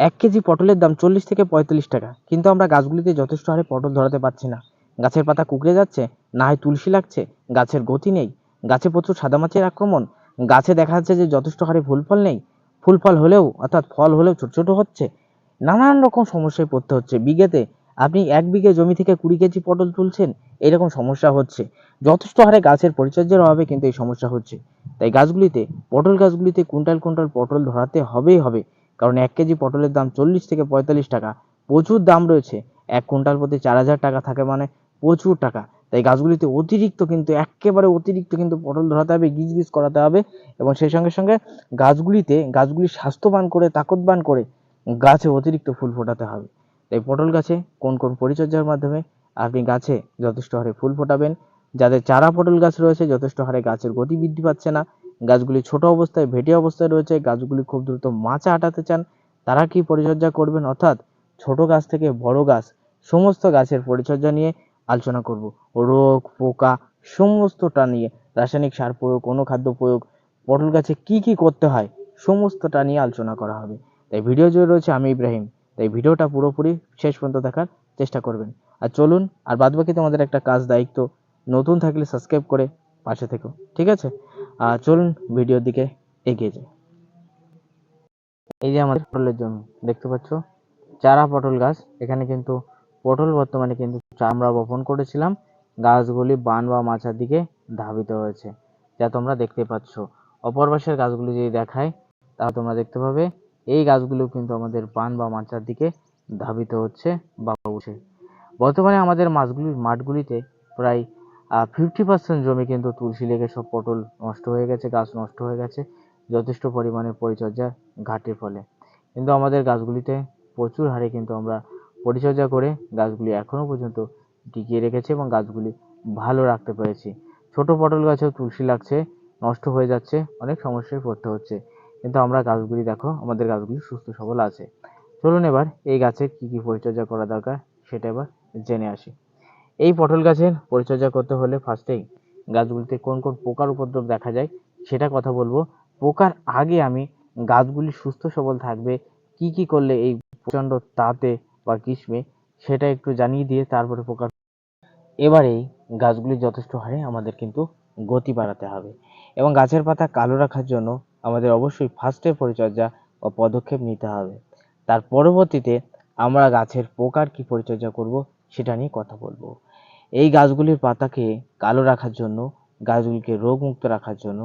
এক কেজি পটলের দাম চল্লিশ থেকে পঁয়তাল্লিশ টাকা। কিন্তু আমরা গাছগুলিতে যথেষ্ট হারে পটল ধরাতে পারছি না। গাছের পাতা কুকড়ে যাচ্ছে, না হয় তুলসী লাগছে, গাছের গতি নেই। গাছে প্রচুর সাদামাছির আক্রমণ। গাছে দেখা যাচ্ছে যে যথেষ্ট হারে ফুল ফল নেই। ফুল ফল হলেও, অর্থাৎ ফল হলেও ছোট ছোট হচ্ছে। নানান রকম সমস্যায় পড়তে হচ্ছে। বিঘেতে আপনি এক বিঘে জমি থেকে কুড়ি কেজি পটল তুলছেন, এরকম সমস্যা হচ্ছে। যথেষ্ট হারে গাছের পরিচর্যার অভাবে কিন্তু এই সমস্যা হচ্ছে। তাই গাছগুলিতে, পটল গাছগুলিতে কুইন্টাল কুইন্টাল পটল ধরাতে হবেই হবে। কারণ এক কেজি পটলের দাম চল্লিশ থেকে পঁয়তাল্লিশ টাকা। প্রচুর দাম রয়েছে। এক কুইন্টাল প্রতি চার হাজার টাকা থাকে মানে প্রচুর টাকা। তাই গাছগুলিতে অতিরিক্ত কিন্তু, একেবারে অতিরিক্ত কিন্তু পটল ধরাতে হবে গিজ গিজ করাতে হবে এবং সেই সঙ্গে সঙ্গে গাছগুলিতে, গাছগুলি স্বাস্থ্যবান করে, তাকতবান করে গাছে অতিরিক্ত ফুল ফোটাতে হবে। তাই পটল গাছে কোন কোন পরিচর্যার মাধ্যমে আপনি গাছে যথেষ্ট হারে ফুল ফোটাবেন? যাদের চারা পটল গাছ রয়েছে, যথেষ্ট হারে গাছের গতি বৃদ্ধি পাচ্ছে না। গাছগুলি ছোট অবস্থায়, ভেটে অবস্থায় রয়েছে, গাছগুলি খুব দ্রুত মাচা আটাতে চান, তারা কি পরিচর্যা করবেন? অর্থাৎ ছোট গাছ থেকে বড় গাছ, সমস্ত গাছের পরিচর্যা নিয়ে আলোচনা করব। রোগ, পোকা, সমস্তটা নিয়ে, রাসায়নিক সার প্রয়োগ, অনুখাদ্য প্রয়োগ, পটল গাছে কি কি করতে হয়, সমস্তটা নিয়ে আলোচনা করা হবে। তাই ভিডিও জুড়ে রয়েছে আমি ইব্রাহিম। তাই ভিডিওটা পুরোপুরি শেষ পর্যন্ত দেখার চেষ্টা করবেন। আর চলুন, আর বাদবাকি তোমাদের একটা কাজ দায়িত্ব, নতুন থাকলে সাবস্ক্রাইব করে পাশে থেকো, ঠিক আছে? চলুন ভিডিওর দিকে এগিয়ে যাই। এই যে আমাদের পটলের জমি, দেখতে পাচ্ছ? চারা পটল গাছ। এখানে কিন্তু পটল বর্তমানে কিন্তু আমরা বপন করেছিলাম। গাছগুলি বান বা মাচার দিকে ধাবিত হয়েছে। যা তোমরা দেখতে পাচ্ছ। অপর পাশের গাছগুলি যদি দেখায় তাহলে তোমরা দেখতে পাবে, এই গাছগুলো কিন্তু আমাদের বান বা মাচার দিকে ধাবিত হচ্ছে বা উঠছে। বর্তমানে আমাদের মাছগুলি মাঠগুলিতে প্রায় ফিফটি পার্সেন্ট জমি কিন্তু তুলসী লেগে সব পটল নষ্ট হয়ে গেছে, গাছ নষ্ট হয়ে গেছে, যথেষ্ট পরিমাণে পরিচর্যার ঘাটের ফলে। কিন্তু আমাদের গাছগুলিতে প্রচুর হারে কিন্তু আমরা পরিচর্যা করে গাছগুলি এখনও পর্যন্ত টিকিয়ে রেখেছি এবং গাছগুলি ভালো রাখতে পেরেছি। ছোট পটল গাছেও তুলসী লাগছে, নষ্ট হয়ে যাচ্ছে, অনেক সমস্যায় পড়তে হচ্ছে। কিন্তু আমরা গাছগুলি দেখো, আমাদের গাছগুলি সুস্থ সবল আছে। চলুন এবার এই গাছের কী কী পরিচর্যা করা দরকার, সেটা এবার জেনে আসি। এই পটল গাছের পরিচর্যা করতে হলে ফার্স্টেই গাছগুলিতে কোন কোন পোকার উপদ্রব দেখা যায় সেটা কথা বলব। পোকার আগে আমি গাছগুলি সুস্থ সবল থাকবে, কি কি করলে এই প্রচণ্ড তাতে বা গ্রীষ্মে সেটা একটু জানিয়ে দিয়ে তারপরে পোকার এবারেই গাছগুলি যথেষ্ট হারে আমাদের কিন্তু গতি বাড়াতে হবে। এবং গাছের পাতা কালো রাখার জন্য আমাদের অবশ্যই ফার্স্টে পরিচর্যা ও পদক্ষেপ নিতে হবে। তার পরবর্তীতে আমরা গাছের পোকার কি পরিচর্যা করব সেটা নিয়ে কথা বলব। এই গাছগুলির পাতাকে কালো রাখার জন্য, গাছগুলিকে রোগমুক্ত রাখার জন্য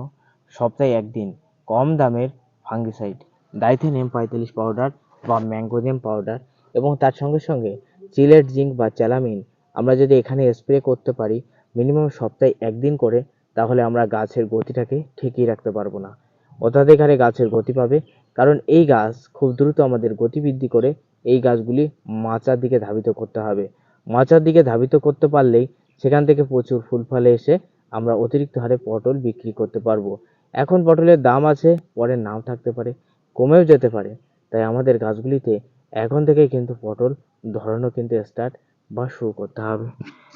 সপ্তাহে একদিন কম দামের ফাঙ্গিসাইড ডাইথেন পঁয়তাল্লিশ পাউডার বা ম্যাঙ্গোজেম পাউডার এবং তার সঙ্গে সঙ্গে চিলেট জিঙ্ক বা চ্যালামিন আমরা যদি এখানে স্প্রে করতে পারি মিনিমাম সপ্তাহে একদিন করে, তাহলে আমরা গাছের গতিটাকে ঠিকই রাখতে পারব না। অত্যাধিক হারে গাছের গতি পাবে, কারণ এই গাছ খুব দ্রুত আমাদের গতি বৃদ্ধি করে এই গাছগুলি মাচার দিকে ধাবিত করতে হবে। মাচার দিকে ধাবিত করতে পারলেই সেখান থেকে প্রচুর ফুল ফলে এসে আমরা অতিরিক্ত হারে পটল বিক্রি করতে পারব। এখন পটলের দাম আছে, পরে নাও থাকতে পারে, কমেও যেতে পারে। তাই আমাদের গাছগুলিতে এখন থেকে কিন্তু পটল ধরানো কিন্তু স্টার্ট বা শুরু করতে হবে।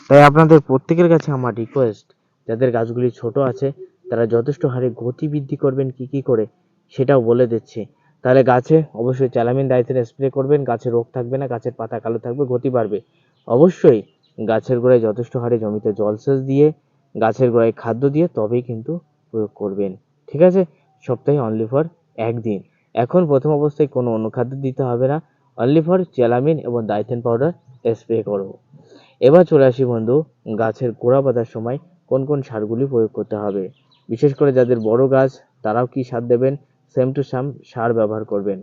তাই আপনাদের প্রত্যেকের কাছে আমার রিকোয়েস্ট যাদের গাছগুলি ছোট আছে, তারা যথেষ্ট হারে গতি বৃদ্ধি করবেন, কি কি করে, সেটাও বলে দিচ্ছি। তাহলে গাছে অবশ্যই চ্যালামিন দায়িত্বের স্প্রে করবেন, গাছে রোগ থাকবে না, গাছের পাতা কালো থাকবে, গতি বাড়বে। অবশ্যই গাছের গোড়ায় যথেষ্ট হারে জমিতে জলসেচ দিয়ে, গাছের গোড়ায় খাদ্য দিয়ে তবেই কিন্তু প্রয়োগ করবেন। ঠিক আছে? সপ্তাহে অনলি ফর একদিন। এখন প্রথম অবস্থায় কোনো অনুখাদ্য দিতে হবে না। অনলি ফর চ্যালামিন এবং ডাইথেন পাউডার স্প্রে করব। এবার চলে আসি বন্ধু, গাছের গোড়া বাঁধার সময় কোন কোন সারগুলি প্রয়োগ করতে হবে? বিশেষ করে যাদের বড় গাছ, তারাও কি সার দেবেন? সেম টু সাম সার ব্যবহার করবেন।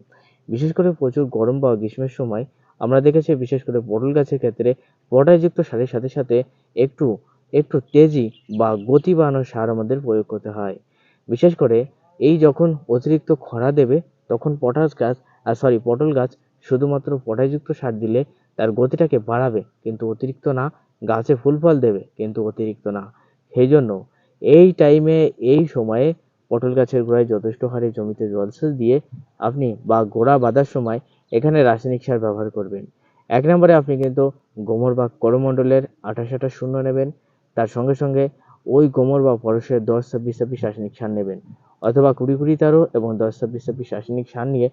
বিশেষ করে প্রচুর গরম বা গ্রীষ্মের সময় আমরা দেখেছি বিশেষ করে পটল গাছের ক্ষেত্রে পটাশযুক্ত সারের সাথে সাথে একটু একটু তেজি বা গতি বাড়ানো সার আমাদের প্রয়োগ করতে হয়। বিশেষ করে এই যখন অতিরিক্ত খরা দেবে, তখন পটাশ গাছ আর সরি পটল গাছ শুধুমাত্র পটাশযুক্ত সার দিলে তার গতিটাকে বাড়াবে, কিন্তু অতিরিক্ত না, গাছে ফুল ফল দেবে, কিন্তু অতিরিক্ত না। সেই জন্য এই টাইমে এই সময়ে পটল গাছের গোড়ায় যথেষ্ট হারে জমিতে জলসেচ দিয়ে আপনি বা গোড়া বাঁধার সময় এখানে রাসায়নিক সার ব্যবহার করবেন। এক নম্বরে আপনি কিন্তু গোমর বা করমণ্ডলের আঠাশ আঠাশ শূন্য নেবেন। তার সঙ্গে সঙ্গে ওই গোমর বা পরশের দশ ছাব্বিশ ছাব্বিশ রাসায়নিক সার নেবেন। অথবা কুড়ি কুড়ি তেরো এবং দশ ছাব্বিশ ছাব্বিশ রাসায়নিক সার নিয়ে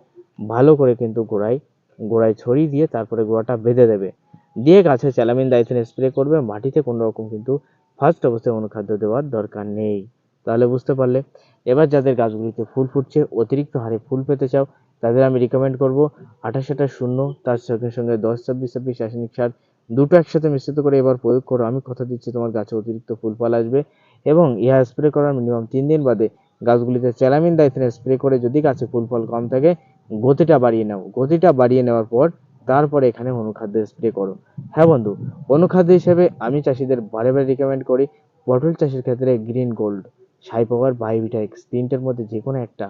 ভালো করে কিন্তু গোড়ায় গোড়ায় ছড়িয়ে দিয়ে তারপরে গোড়াটা বেঁধে দেবে। দিয়ে গাছে চ্যালামিন দাইথেন স্প্রে করবে। মাটিতে কোনো রকম কিন্তু ফার্স্ট অবস্থায় অনুখাদ্য দেওয়ার দরকার নেই। তাহলে বুঝতে পারলে। এবার যাদের গাছগুলিতে ফুল ফুটছে, অতিরিক্ত হারে ফুল পেতে চাও, তাদের আমি রিকমেন্ড করব আঠাশ আঠাশ শূন্য, তার সঙ্গে সঙ্গে দশ, ছাব্বিশ ছাব্বিশ রাসায়নিক সার, দুটো একসাথে মিশ্রিত করে এবার প্রয়োগ করো। আমি কথা দিচ্ছি, তোমার গাছে অতিরিক্ত ফুল ফল আসবে এবং ইহা স্প্রে করার মিনিমাম তিন দিন বাদে গাছগুলিতে চ্যালামিন দাইথেন স্প্রে করে যদি গাছে ফুল ফল কম থাকে, গতিটা বাড়িয়ে নাও। গতিটা বাড়িয়ে নেওয়ার পর তারপরে এখানে অনুখাদ্য স্প্রে করো। হ্যাঁ বন্ধু, অনুখাদ্য হিসেবে আমি চাষিদের বারে বারে রিকমেন্ড করি, পটল চাষের ক্ষেত্রে গ্রিন গোল্ড সাই পাওয়ার বায়োভিটা এক্স তিনটের মধ্যে যে কোনো একটা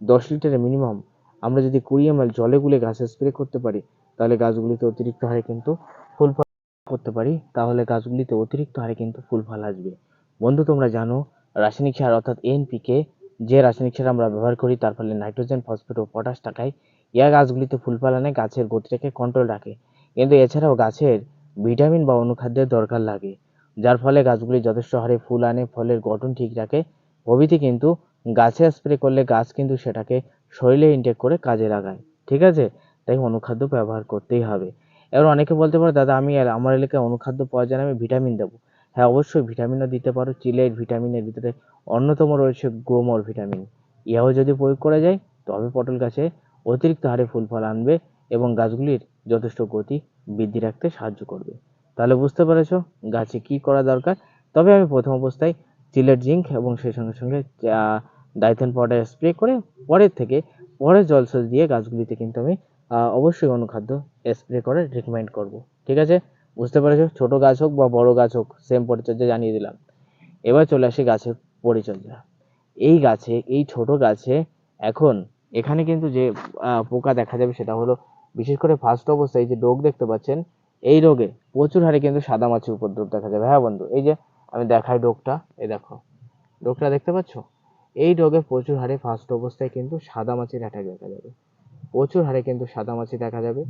দশ লিটারের মিনিমাম আমরা যদি কুড়ি এম জলে গুলে গাছে স্প্রে করতে পারি, তাহলে গাছগুলিতে অতিরিক্ত হারে কিন্তু ফুল ফল করতে পারি, তাহলে গাছগুলিতে অতিরিক্ত হারে কিন্তু ফুল ফল আসবে। বন্ধু, তোমরা জানো রাসায়নিক সার অর্থাৎ এনপিকে যে রাসায়নিক সার আমরা ব্যবহার করি, তার ফলে নাইট্রোজেন, ফসফেট ও পটাশ টাকায় ইয়া গাছগুলিতে ফুল ফল আনে, গাছের গতিটাকে কন্ট্রোল রাখে। কিন্তু এছাড়াও গাছের ভিটামিন বা অনুখাদ্যের দরকার লাগে। যার ফলে গাছগুলি যথেষ্ট হারে ফুল আনে, ফলের গঠন ঠিক রাখে। প্রভৃতি কিন্তু গাছে স্প্রে করলে গাছ কিন্তু সেটাকে শরীরে ইনটেক করে কাজে লাগায়। ঠিক আছে? তাই অনুখাদ্য ব্যবহার করতেই হবে। এবার অনেকে বলতে পারে, দাদা, আমি এর- আমার এলাকায় অনুখাদ্য পাওয়া যায় আমি ভিটামিন দেবো। হ্যাঁ অবশ্যই ভিটামিনও দিতে পারো। চিলের ভিটামিনের ভিতরে অন্যতম রয়েছে গ্রোমর ভিটামিন ইহাও যদি প্রয়োগ করা যায়, তবে পটল গাছে অতিরিক্ত হারে ফুল ফল আনবে এবং গাছগুলির যথেষ্ট গতি বৃদ্ধি রাখতে সাহায্য করবে। তাহলে বুঝতে পেরেছ গাছে কি করা দরকার? তবে আমি প্রথম অবস্থায় চিলের জিঙ্ক এবং সেই সঙ্গে সঙ্গে ডাইথেন পাউডার স্প্রে করে পরের থেকে পরে জলসেচ দিয়ে গাছগুলিতে কিন্তু আমি অবশ্যই অনুখাদ্য স্প্রে করে রিকমেন্ড করব। ঠিক আছে? বুঝতে পেরেছ? ছোট গাছ হোক বা বড় গাছ হোক সেম পরিচর্যা জানিয়ে দিলাম। এবার চলে আসি গাছের পরিচর্যা। এই গাছে, এই ছোট গাছে এখন, এখানে কিন্তু যে পোকা দেখা যাবে সেটা হলো, বিশেষ করে ফার্স্ট অবস্থায় যে রোগ দেখতে পাচ্ছেন এই রোগে প্রচুর হারে কিন্তু সাদা মাছির উপদ্রব দেখা যাবে হ্যাঁ বন্ধু, এই যে আমি দেখাই রোগটা, এই দেখো, রোগটা দেখতে পাচ্ছ? এই রোগে প্রচুর হারে ফার্স্ট অবস্থায় কিন্তু সাদা মাছির অ্যাটাক দেখা যাবে। প্রচুর হারে কিন্তু সাদা মাছি দেখা যাবে।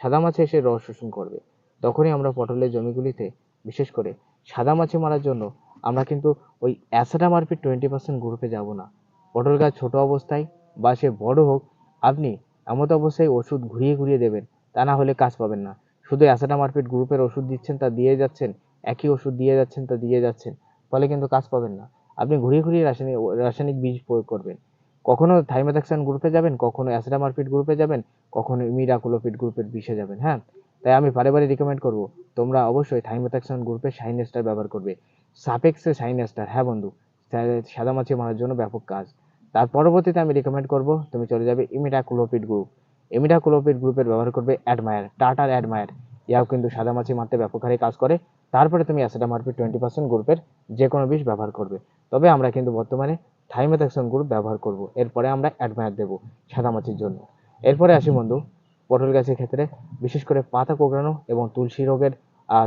সাদা মাছি এসে রস শোষণ করবে। তখনই আমরা পটলের জমিগুলিতে, বিশেষ করে সাদা মাছি মারার জন্য আমরা কিন্তু ওই অ্যাসাডামারপিড টোয়েন্টি পার্সেন্ট গ্রুপে যাব না। পটল গাছ ছোট অবস্থায় বা সে বড় হোক, আপনি এমত অবস্থায় ওষুধ ঘুরিয়ে ঘুরিয়ে দেবেন, তা না হলে কাজ পাবেন না। শুধু অ্যাসাডামারপিড গ্রুপের ওষুধ দিচ্ছেন, তা দিয়ে যাচ্ছেন, একই ওষুধ দিয়ে যাচ্ছেন, তা দিয়ে যাচ্ছেন, ফলে কিন্তু কাজ পাবেন না। আপনি ঘুরিয়ে ঘুরিয়ে রাসায়নিক রাসায়নিক বীজ প্রয়োগ করবেন। কখনো থাইমেথাক্সান গ্রুপে যাবেন, কখনো অ্যাসিডামারপিড গ্রুপে যাবেন, কখনো ইমিডাকুলোপিড গ্রুপের বিষে যাবেন হ্যাঁ? তাই আমি বারে বারে রিকমেন্ড করব, তোমরা অবশ্যই থাইমেথাক্সান গ্রুপে শাইনেস্টার ব্যবহার করবে। সাপেক্সে শাইনেস্টার হ্যাঁ বন্ধু? সাদা মাছি মারার জন্য ব্যাপক কাজ। তার পরবর্তীতে আমি রিকমেন্ড করব, তুমি চলে যাবে ইমিডাকুলোপিড গ্রুপ ইমিডাকুলোপিড গ্রুপের ব্যবহার করবে অ্যাডমায়ার টাটার অ্যাডমায়ার ইয়াও কিন্তু সাদা মাছি মারতে ব্যাপক হারে কাজ করে। তারপরে তুমি অ্যাসিডামারপিড টোয়েন্টি পার্সেন্ট গ্রুপের যে কোনো বিষ ব্যবহার করবে। তবে আমরা কিন্তু বর্তমানে থাইমেথাক্সান গ্রুপ ব্যবহার করব। এরপরে আমরা অ্যাডমায়ার দেবো সাদামাছির জন্য। এরপরে আসি বন্ধু, পটল গাছের ক্ষেত্রে বিশেষ করে পাতা কোঁকড়ানো এবং তুলসী রোগের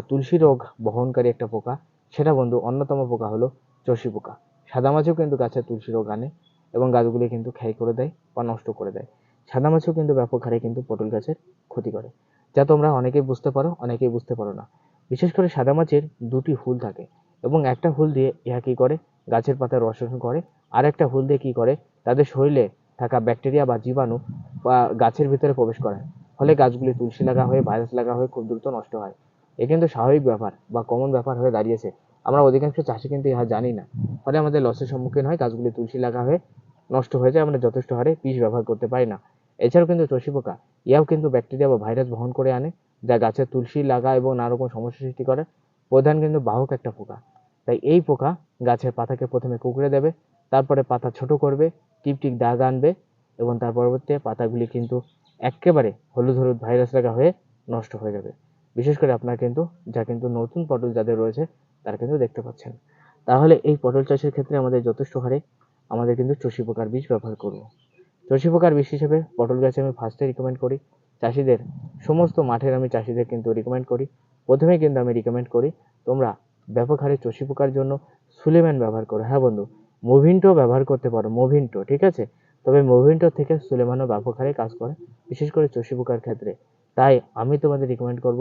তুলসী রোগ বহনকারী একটা পোকা। সেটা বন্ধু অন্যতম পোকা হলো চষি পোকা। সাদামাছিও কিন্তু গাছে তুলসী রোগ আনে এবং গাছগুলি কিন্তু ক্ষয় করে দেয় বা নষ্ট করে দেয়। সাদামাছিও কিন্তু ব্যাপক হারে কিন্তু পটল গাছের ক্ষতি করে। যা তোমরা অনেকেই বুঝতে পারো, অনেকেই বুঝতে পারো না। বিশেষ করে সাদামাছির দুটি হুল থাকে এবং একটা হুল দিয়ে ইহা কী করে? গাছের পাতা রস শোষণ করে। আর একটা হুল দিয়ে কী করে? তাদের শরীরে থাকা ব্যাকটেরিয়া বা জীবাণু, বা গাছের ভিতরে প্রবেশ করে। ফলে গাছগুলি তুলসী লাগা হয়ে, ভাইরাস লাগা হয়ে খুব দ্রুত নষ্ট হয়। এ কিন্তু স্বাভাবিক ব্যাপার বা কমন ব্যাপার হয়ে দাঁড়িয়েছে। আমরা অধিকাংশ চাষি কিন্তু ইহা জানি না। ফলে আমাদের লসের সম্মুখীন হয়, গাছগুলি তুলসী লাগা হয়ে নষ্ট হয়ে যায়, আমরা যথেষ্ট হারে বিষ ব্যবহার করতে পারি না। এছাড়াও কিন্তু চষি পোকা ইহাও কিন্তু ব্যাকটেরিয়া বা ভাইরাস বহন করে আনে, যা গাছের তুলসী লাগা এবং নানা রকম সমস্যা সৃষ্টি করে। প্রধান কিন্তু বাহক একটা পোকা। তাই এই পোকা গাছের পাতাকে প্রথমে কুকড়ে দেবে, তারপরে পাতা ছোট করবে, টিপটিপ দাগ আনবে এবং তার পরবর্তীতে পাতাগুলি কিন্তু একেবারে হলুদ হলুদ ভাইরাস লাগা হয়ে নষ্ট হয়ে যাবে। বিশেষ করে আপনার কিন্তু, যা কিন্তু নতুন পটল যাদের রয়েছে, তারা কিন্তু দেখতে পাচ্ছেন। তাহলে এই পটল চাষের ক্ষেত্রে আমাদের যথেষ্ট হারে আমাদের কিন্তু চষি পোকার বীজ ব্যবহার করব। চষি পোকার বীজ হিসেবে পটল গাছে আমি ফার্স্টে রিকমেন্ড করি। চাষিদের সমস্ত মাঠের আমি চাষিদের কিন্তু রিকমেন্ড করি। প্রথমেই কিন্তু আমি রিকমেন্ড করি, তোমরা ব্যাপক হারে চষি পোকার জন্য সুলেমান ব্যবহার করো। হ্যাঁ বন্ধু মুভিনটো ব্যবহার করতে পারো মুভিনটো ঠিক আছে? তবে মুভিনটো থেকে সুলেমানও ব্যাপক হারে কাজ করে, বিশেষ করে চষি পোকার ক্ষেত্রে। তাই আমি তোমাদের রিকমেন্ড করব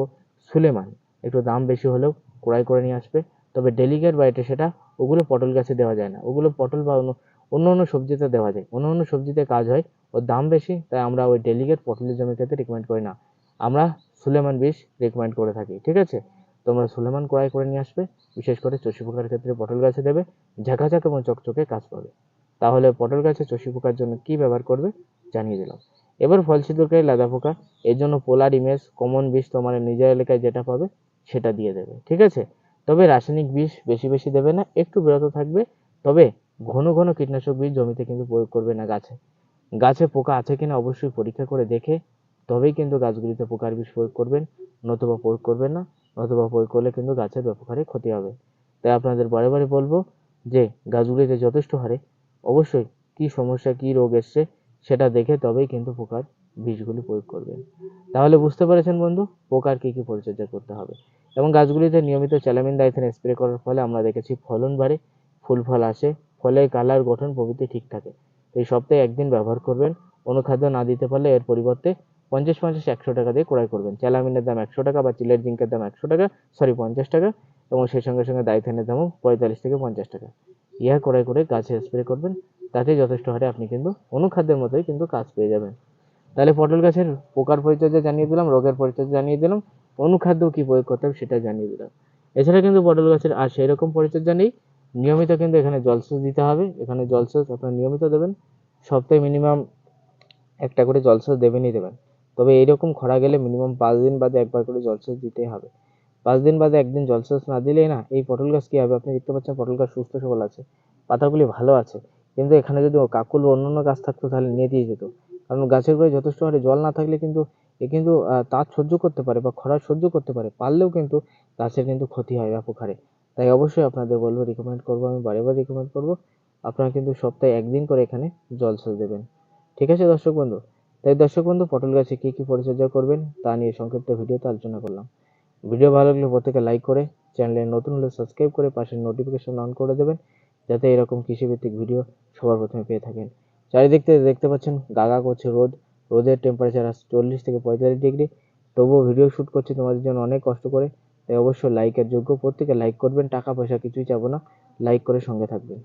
সুলেমান একটু দাম বেশি হলেও ক্রয় করে নিয়ে আসবে। তবে ডেলিগেট বা এটা সেটা, ওগুলো পটল গাছে দেওয়া যায় না। ওগুলো পটল বা অন্য অন্য সবজিতে দেওয়া যায়। অন্য অন্য সবজিতে কাজ হয়, ওর দাম বেশি, তাই আমরা ওই ডেলিগেট পটলের জমির ক্ষেত্রে রেকমেন্ড করি না। আমরা সুলেমান বীজ রেকমেন্ড করে থাকি, ঠিক আছে? তোমরা সুলেমান ক্রয় করে নিয়ে আসবে, বিশেষ করে চষি পোকার ক্ষেত্রে পটল গাছে দেবে ঝাঁকাঝাঁক এবং চকচকে কাজ পাবে। তাহলে পটল গাছে চষি পোকার জন্য কী ব্যবহার করবে, জানিয়ে দিলাম। এবার ফল ছিদ্রকারী লাদা পোকা, এর জন্য পোলার ইমেজ, কমন বিষ তোমার নিজের এলাকায় যেটা পাবে, সেটা দিয়ে দেবে, ঠিক আছে? তবে রাসায়নিক বিষ বেশি বেশি দেবে না, একটু বিরত থাকবে, তবে ঘন ঘন কীটনাশক বীজ জমিতে কিন্তু প্রয়োগ করবে না গাছে। গাছে পোকা আছে কিনা অবশ্যই পরীক্ষা করে দেখে তবেই কিন্তু গাছগুলিতে পোকার বিষ প্রয়োগ করবেন, নতুবা প্রয়োগ করবেন না, নতুবা প্রয়োগ করলে কিন্তু গাছের ব্যাপক হারে ক্ষতি হবে। তাই আপনাদের বারে বারে বলব যে, গাছগুলিতে যথেষ্ট হারে অবশ্যই কী সমস্যা, কী রোগ এসছে সেটা দেখে তবেই কিন্তু পোকার বীজগুলি প্রয়োগ করবেন। তাহলে বুঝতে পেরেছেন বন্ধু পোকার কী কী পরিচর্যা করতে হবে। এবং গাছগুলিতে নিয়মিত চ্যালামিন দাইথেন স্প্রে করার ফলে আমরা দেখেছি ফলন বাড়ে, ফুল ফল আসে ফলের কালার গঠন প্রভৃতি ঠিক থাকে। এই সপ্তাহে একদিন ব্যবহার করবেন। অনুখাদ্য না দিতে পারলে এর পরিবর্তে পঞ্চাশ পঞ্চাশ একশো টাকা দিয়ে ক্রয় করবেন। চ্যালামিনের দাম একশো টাকা বা চিলের জিঙ্কের দাম একশো টাকা সরি পঞ্চাশ টাকা এবং সেই সঙ্গে সঙ্গে দাইথেনের দামও পঁয়তাল্লিশ থেকে পঞ্চাশ টাকা। ইহা ক্রয় করে গাছে স্প্রে করবেন। তাতে যথেষ্ট হারে আপনি কিন্তু অনুখাদ্যের মতোই কিন্তু কাজ পেয়ে যাবেন। তাহলে পটল গাছের পোকার পরিচর্যা জানিয়ে দিলাম, রোগের পরিচর্যা জানিয়ে দিলাম, অনুখাদ্য কী প্রয়োগ করতে হবে সেটা জানিয়ে দিলাম। এছাড়া কিন্তু পটল গাছের আর সেই রকম পরিচর্যা নেই। নিয়মিত কিন্তু এখানে জলসেচ দিতে হবে। এখানে জলসেচ আপনার নিয়মিত দেবেন। সপ্তাহে মিনিমাম একটা করে জলসেচ দেবেনই দেবেন। তবে এইরকম খরা গেলে মিনিমাম পাঁচ দিন বাদে একবার করে জলসেচ দিতেই হবে। পাঁচ দিন বাদে একদিন জলসেচ না দিলেই না, এই পটল গাছ কী হবে? আপনি দেখতে পাচ্ছেন পটল গাছ সুস্থ সবল আছে, পাতাগুলি ভালো আছে। কিন্তু এখানে যদি কাকুল বা অন্যান্য গাছ থাকতো তাহলে নিয়ে দিয়ে যেত। কারণ গাছের গোড়ায় যথেষ্ট হারে জল না থাকলে কিন্তু এ কিন্তু তাপ সহ্য করতে পারে বা খরা সহ্য করতে পারে। পারলেও কিন্তু গাছের কিন্তু ক্ষতি হয় ব্যাপক হারে। তাই অবশ্যই আপনাদের বলব রিকমেন্ড করব, আমি বারে বারে রিকমেন্ড করব। আপনারা কিন্তু সপ্তাহে একদিন করে এখানে জল জলসেচ দেবেন। ঠিক আছে দর্শক বন্ধু? তাই দর্শক বন্ধু, পটল গাছে কী কী পরিচর্যা করবেন তা নিয়ে সংক্ষিপ্ত ভিডিওতে আলোচনা করলাম। ভিডিও ভালো লাগলে প্রত্যেকে লাইক করে চ্যানেলে নতুন হলে সাবস্ক্রাইব করে পাশের নোটিফিকেশন অন করে দেবেন, যাতে এরকম কৃষিভিত্তিক ভিডিও সবার প্রথমে পেয়ে থাকেন। চারিদিক থেকে দেখতে পাচ্ছেন গাগা করছে রোদ, রোদের টেম্পারেচার আছে চল্লিশ থেকে পঁয়তাল্লিশ ডিগ্রি তবুও ভিডিও শ্যুট করছি তোমাদের জন্য অনেক কষ্ট করে। তাই অবশ্যই লাইকের যোগ্য প্রত্যেকে লাইক করবেন, টাকা পয়সা কিছুই চাবো না। লাইক করে সঙ্গে থাকবেন।